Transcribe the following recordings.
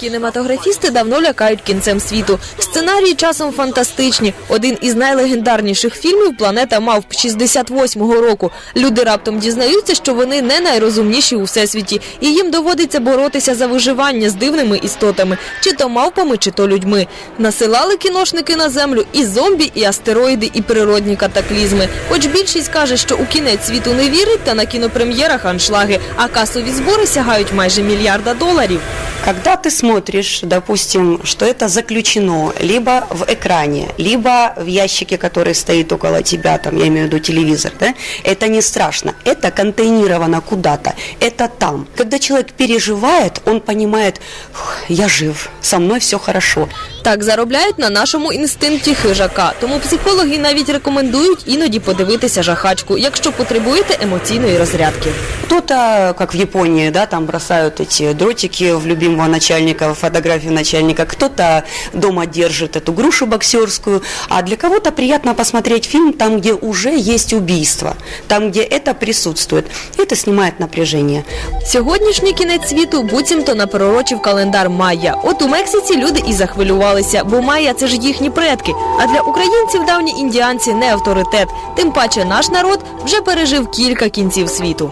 Кінематографісти давно лякають кінцем світу. Сценарії часом фантастичні. Один із найлегендарніших фільмів Планета мавп 68-го року. Люди раптом дізнаються, що вони не найрозумніші у всесвіті, і їм доводиться боротися за виживання з дивними істотами, чи то мавпами, чи то людьми. Насилали кіношники на землю і зомбі, і астероїди, і природні катаклізми. Хоч більшість каже, що у кінець світу не вірить, та на кінопрем'єрах аншлаги, а касові збори сягають майже мільярда доларів. Когда ты смотришь, допустим, что это заключено либо в экране, либо в ящике, который стоит около тебя, там, я имею в виду телевизор, да, это не страшно, это контейнировано куда-то, это там. Когда человек переживает, он понимает, «Фух, я жив, со мной все хорошо. Так заробляють на нашому інстинкті хижака. Тому психологи навіть рекомендують іноді подивитися жахачку, якщо потребуєте емоційної розрядки. Кто-то, как в Японии, да, там бросают эти дротики в любимого начальника, в фотографию начальника, кто-то дома держит эту грушу боксерскую, а для кого-то приятно посмотреть фильм там, где уже есть убийство, там, где это присутствует. Это снимает напряжение. Сьогоднішній кінець світу буцімто напророчив календар Майя. От у Мексиці люди і захвилювалися, бо Майя – це ж їхні предки. А для українців давні індіанці не авторитет. Тим паче наш народ вже пережив кілька кінців світу.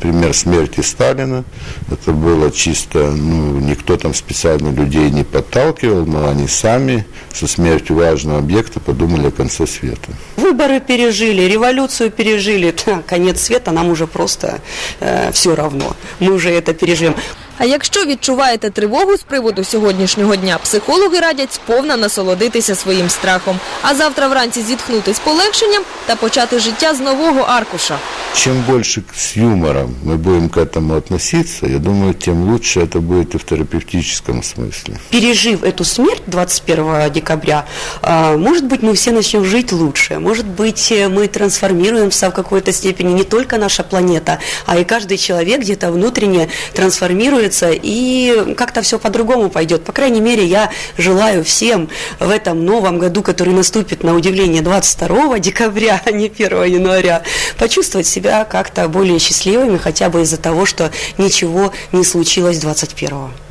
Например, смерти Сталина. Это было чисто, ну, никто там специально людей не подталкивал, но они сами со смертью важного объекта подумали о конце света. Выборы пережили, революцию пережили, конец света нам уже просто все равно. Мы уже это переживем. А якщо відчуваєте тривогу з приводу сьогоднішнього дня, психологи радять сповна насолодитися своїм страхом, а завтра вранці зітхнути з полегшенням та почати життя з нового аркуша. Чем больше с юмором мы будем к этому относиться, я думаю, тем лучше это будет и в терапевтическом смысле. пережив эту смерть 21 декабря, а, может быть, мы все начнем жить лучше. Может быть, э, мы трансформируемся в какой-то степени не только наша планета, а и каждый человек где-то внутренне трансформируется, и как-то все по-другому пойдет. По крайней мере, я желаю всем в этом новом году, который наступит на удивление 22 декабря, а не 1 января, почувствовать себя как-то более счастливыми, хотя бы из-за того, что ничего не случилось 21 -го.